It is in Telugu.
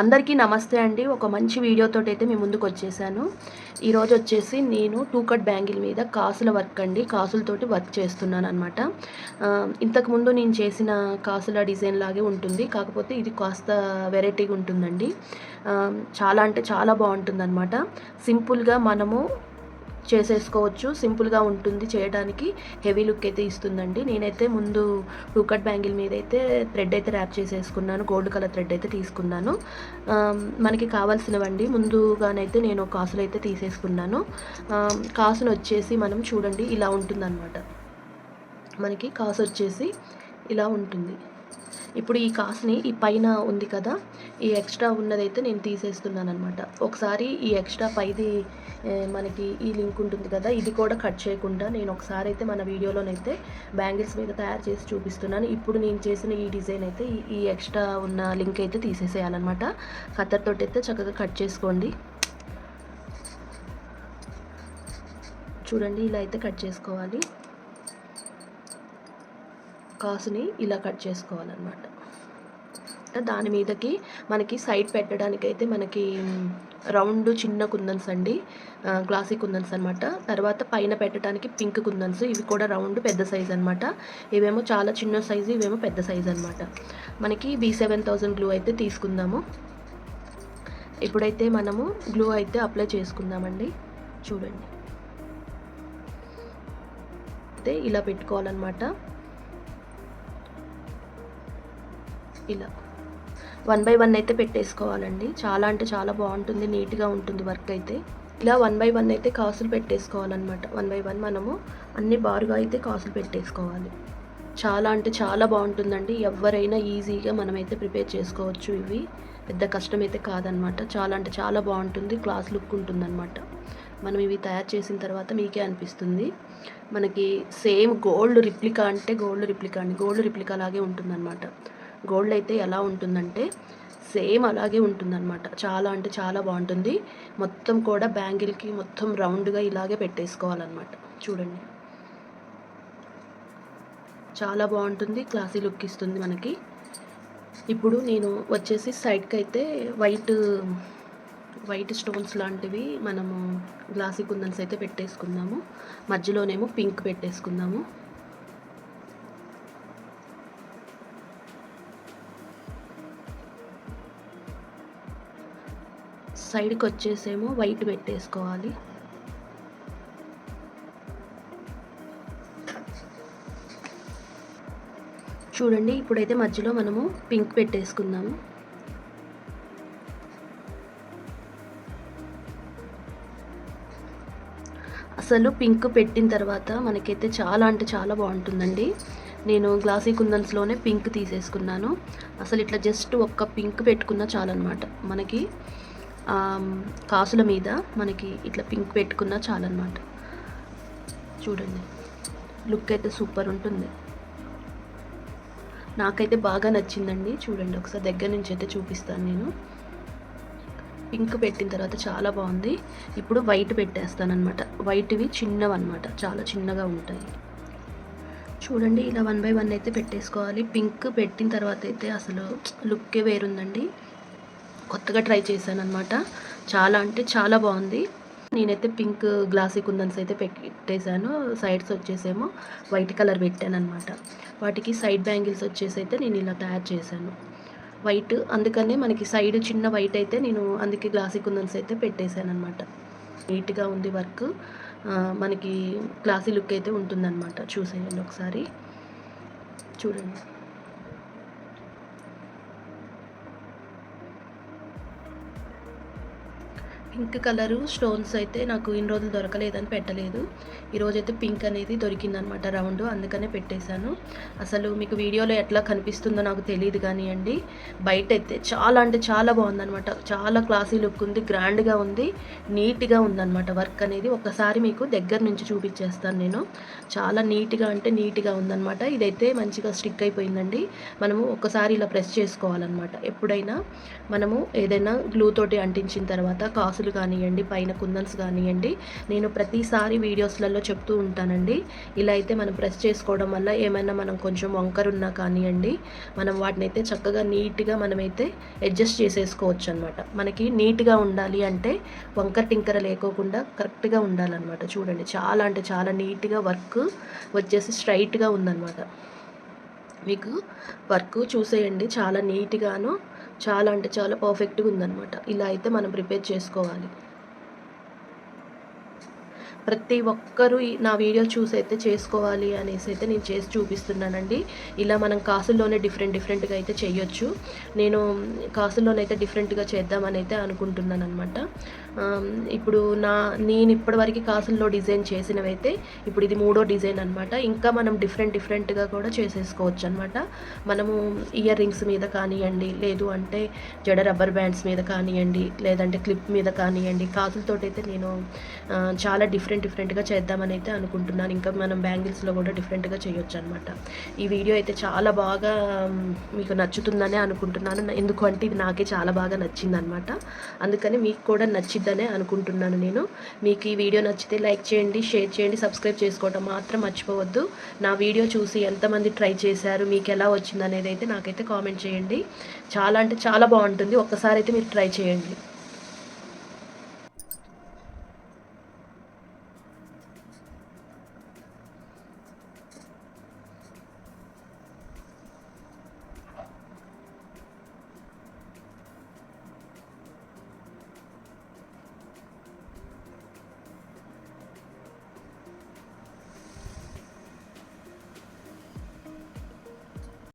అందరికీ నమస్తే అండి. ఒక మంచి వీడియోతో అయితే మీ ముందుకు వచ్చేసాను. ఈరోజు వచ్చేసి నేను టూ కట్ బ్యాంగిల్ మీద కాసుల వర్క్ అండి. కాసులతోటి వర్క్ చేస్తున్నాను అనమాట ఇంతకుముందు నేను చేసిన కాసుల డిజైన్ లాగే ఉంటుంది. కాకపోతే ఇది కాస్త వెరైటీగా ఉంటుందండి. చాలా అంటే చాలా బాగుంటుంది అనమాట సింపుల్గా మనము చేసేసుకోవచ్చు. సింపుల్గా ఉంటుంది చేయడానికి. హెవీ లుక్ అయితే ఇస్తుందండి. నేనైతే ముందు టూ కట్ బ్యాంగిల్ మీద అయితే థ్రెడ్ అయితే ర్యాప్ చేసేసుకున్నాను. గోల్డ్ కలర్ థ్రెడ్ అయితే తీసుకున్నాను. మనకి కావాల్సినవండి. ముందుగానైతే నేను కాసులు అయితే తీసేసుకున్నాను. కాసును వచ్చేసి మనం చూడండి ఇలా ఉంటుందన్నమాట. మనకి కాసు వచ్చేసి ఇలా ఉంటుంది. ఇప్పుడు ఈ కాస్ని ఈ పైన ఉంది కదా ఈ ఎక్స్ట్రా ఉన్నదైతే నేను తీసేస్తున్నాను అనమాట ఒకసారి ఈ ఎక్స్ట్రా పైది మనకి ఈ లింక్ ఉంటుంది కదా ఇది కూడా కట్ చేయకుండా నేను ఒకసారి అయితే మన వీడియోలోనైతే బ్యాంగిల్స్ మీద తయారు చేసి చూపిస్తున్నాను. ఇప్పుడు నేను చేసిన ఈ డిజైన్ అయితే ఈ- ఈ ఎక్స్ట్రా ఉన్న లింక్ అయితే తీసేసేయాలన్నమాట. కత్తెరతో అయితే చక్కగా కట్ చేసుకోండి. చూడండి ఇలా అయితే కట్ చేసుకోవాలి. కాసుని ఇలా కట్ చేసుకోవాలన్నమాట. దాని మీదకి మనకి సైడ్ పెట్టడానికి అయితే మనకి రౌండ్ చిన్న కుందన్స్ అండి గ్లాసీ కుందన్స్ అనమాట తర్వాత పైన పెట్టడానికి పింక్ కుందన్స్ ఇవి కూడా రౌండ్ పెద్ద సైజ్ అనమాట ఇవేమో చాలా చిన్న సైజు ఇవేమో పెద్ద సైజ్ అనమాట మనకి బీ సెవెన్ థౌజండ్ గ్లూ అయితే తీసుకుందాము. ఇప్పుడైతే మనము గ్లూ అయితే అప్లై చేసుకుందామండి. చూడండి. అయితే ఇలా పెట్టుకోవాలన్నమాట. ఇలా. వన్ బై వన్ అయితే పెట్టేసుకోవాలండి. చాలా అంటే చాలా బాగుంటుంది నీట్గా ఉంటుంది వర్క్ అయితే. ఇలా వన్ బై వన్ అయితే కాసులు పెట్టేసుకోవాలన్నమాట. వన్ బై వన్ మనము అన్ని బారుగా అయితే కాసులు పెట్టేసుకోవాలి. చాలా అంటే చాలా బాగుంటుందండి. ఎవరైనా ఈజీగా మనమైతే ప్రిపేర్ చేసుకోవచ్చు ఇవి. పెద్ద కష్టం అయితే కాదనమాట చాలా అంటే చాలా బాగుంటుంది. క్లాస్ లుక్ ఉంటుందన్నమాట. మనం ఇవి తయారు చేసిన తర్వాత మీకే అనిపిస్తుంది. మనకి సేమ్ గోల్డ్ రిప్లికా అంటే గోల్డ్ రిప్లికా అండి. గోల్డ్ రిప్లికా లాగే ఉంటుందన్నమాట. గోల్డ్ అయితే ఎలా ఉంటుందంటే సేమ్ అలాగే ఉంటుందన్నమాట. చాలా అంటే చాలా బాగుంటుంది. మొత్తం కూడా బ్యాంగిల్కి మొత్తం రౌండ్గా ఇలాగే పెట్టేసుకోవాలన్నమాట. చూడండి. చాలా బాగుంటుంది. క్లాసీ లుక్ ఇస్తుంది మనకి. ఇప్పుడు నేను వచ్చేసి సైడ్కి అయితే వైట్ వైట్ స్టోన్స్ లాంటివి మనము గ్లాసీ కుందన్స్ అయితే పెట్టేసుకుందాము. మధ్యలోనేమో పింక్ పెట్టేసుకుందాము. సైడ్కి వచ్చేసేమో వైట్ పెట్టేసుకోవాలి. చూడండి ఇప్పుడైతే మధ్యలో మనము పింక్ పెట్టేసుకుందాము. అసలు పింక్ పెట్టిన తర్వాత మనకైతే చాలా అంటే చాలా బాగుంటుందండి. నేను గ్లాసీ కుందన్స్లోనే పింక్ తీసేసుకున్నాను. అసలు ఇట్లా జస్ట్ ఒక్క పింక్ పెట్టుకున్నా చాలన్నమాట. మనకి కాసుల మీద మనకి ఇట్లా పింక్ పెట్టుకున్నా చాలన్నమాట. చూడండి. లుక్ అయితే సూపర్ ఉంటుంది. నాకైతే బాగా నచ్చిందండి. చూడండి ఒకసారి దగ్గర నుంచి అయితే చూపిస్తాను నేను. పింక్ పెట్టిన తర్వాత చాలా బాగుంది. ఇప్పుడు వైట్ పెట్టేస్తానమాట వైట్వి చిన్నవి అనమాట చాలా చిన్నగా ఉంటాయి. చూడండి ఇలా వన్ బై వన్ అయితే పెట్టేసుకోవాలి. పింక్ పెట్టిన తర్వాత అయితే అసలు లుక్కే వేరుందండి. కొత్తగా ట్రై చేశాను అనమాట చాలా అంటే చాలా బాగుంది. నేనైతే పింక్ గ్లాసీ కుందన్స్ అయితే పెట్టేశాను. సైడ్స్ వచ్చేసేమో వైట్ కలర్ పెట్టాను అనమాట వాటికి సైడ్ బ్యాంగిల్స్ వచ్చేసి అయితే నేను ఇలా తయారు చేశాను. వైట్ అందుకనే మనకి సైడ్ చిన్న వైట్ అయితే నేను అందుకే గ్లాసీ కుందన్స్ అయితే పెట్టేశాను అనమాట నీట్గా ఉంది వర్క్. మనకి క్లాసీ లుక్ అయితే ఉంటుందన్నమాట. చూసేయండి ఒకసారి. చూడండి. పింక్ కలరు స్టోన్స్ అయితే నాకు ఇన్ని రోజులు దొరకలేదని పెట్టలేదు. ఈరోజు అయితే పింక్ అనేది దొరికిందనమాట రౌండ్ అందుకనే పెట్టేశాను. అసలు మీకు వీడియోలో ఎట్లా కనిపిస్తుందో నాకు తెలియదు కానివ్వండి బయట అయితే చాలా అంటే చాలా బాగుందనమాట. చాలా క్లాసీ లుక్ ఉంది గ్రాండ్గా ఉంది నీట్గా ఉందన్నమాట వర్క్ అనేది. ఒకసారి మీకు దగ్గర నుంచి చూపించేస్తాను నేను. చాలా నీట్గా అంటే నీట్గా ఉందన్నమాట ఇదైతే మంచిగా స్టిక్ అయిపోయిందండి. మనము ఒకసారి ఇలా ప్రెస్ చేసుకోవాలన్నమాట ఎప్పుడైనా మనము ఏదైనా గ్లూ తోటి అంటించిన తర్వాత కాసులు కాసులు కానివ్వండి పైన కుందన్స్ కానివ్వండి నేను ప్రతిసారి వీడియోస్లలో చెప్తూ ఉంటానండి. ఇలా అయితే మనం ప్రెస్ చేసుకోవడం వల్ల ఏమైనా మనం కొంచెం వంకరున్నా కానివ్వండి మనం వాటిని అయితే చక్కగా నీట్గా మనమైతే అడ్జస్ట్ చేసేసుకోవచ్చు అనమాట మనకి నీట్గా ఉండాలి అంటే వంకర టింకర లేకోకుండా కరెక్ట్గా ఉండాలన్నమాట. చూడండి చాలా అంటే చాలా నీట్గా వర్క్ వచ్చేసి స్ట్రైట్గా ఉందన్నమాట. మీకు వర్క్ చూసేయండి చాలా నీట్గాను చాలా అంటే చాలా పర్ఫెక్ట్గా ఉందన్నమాట. ఇలా అయితే మనం ప్రిపేర్ చేసుకోవాలి. ప్రతి ఒక్కరూ నా వీడియో చూసి అయితే చేసుకోవాలి అనేసి అయితే నేను చేసి చూపిస్తున్నానండి. ఇలా మనం కాసుల్లోనే డిఫరెంట్ డిఫరెంట్గా అయితే చేయొచ్చు. నేను కాసుల్లోనైతే డిఫరెంట్గా చేద్దామని అయితే అనుకుంటున్నాను అనమాట ఇప్పుడు నా నేను ఇప్పటివరకు కాసుల్లో డిజైన్ చేసినవైతే ఇప్పుడు ఇది మూడో డిజైన్ అనమాట ఇంకా మనం డిఫరెంట్ డిఫరెంట్గా కూడా చేసేసుకోవచ్చు అనమాట మనము ఇయర్ రింగ్స్ మీద కానివ్వండి లేదు అంటే జడ రబ్బర్ బ్యాండ్స్ మీద కానివ్వండి లేదంటే క్లిప్ మీద కానివ్వండి కాసులతో అయితే నేను చాలా డిఫరెంట్ డిఫరెంట్గా చేద్దామని అయితే అనుకుంటున్నాను. ఇంకా మనం బ్యాంగిల్స్లో కూడా డిఫరెంట్గా చేయొచ్చు అనమాట ఈ వీడియో అయితే చాలా బాగా మీకు నచ్చుతుందనే అనుకుంటున్నాను. ఎందుకంటే ఇది నాకే చాలా బాగా నచ్చింది అనమాట అందుకని మీకు కూడా నచ్చింది నచ్చిద్దనే అనుకుంటున్నాను నేను. మీకు ఈ వీడియో నచ్చితే లైక్ చేయండి షేర్ చేయండి సబ్స్క్రైబ్ చేసుకోవడం మాత్రం మర్చిపోవద్దు. నా వీడియో చూసి ఎంతమంది ట్రై చేశారు మీకు ఎలా వచ్చింది అనేది అయితే నాకైతే కామెంట్ చేయండి. చాలా అంటే చాలా బాగుంటుంది. ఒక్కసారి అయితే మీరు ట్రై చేయండి.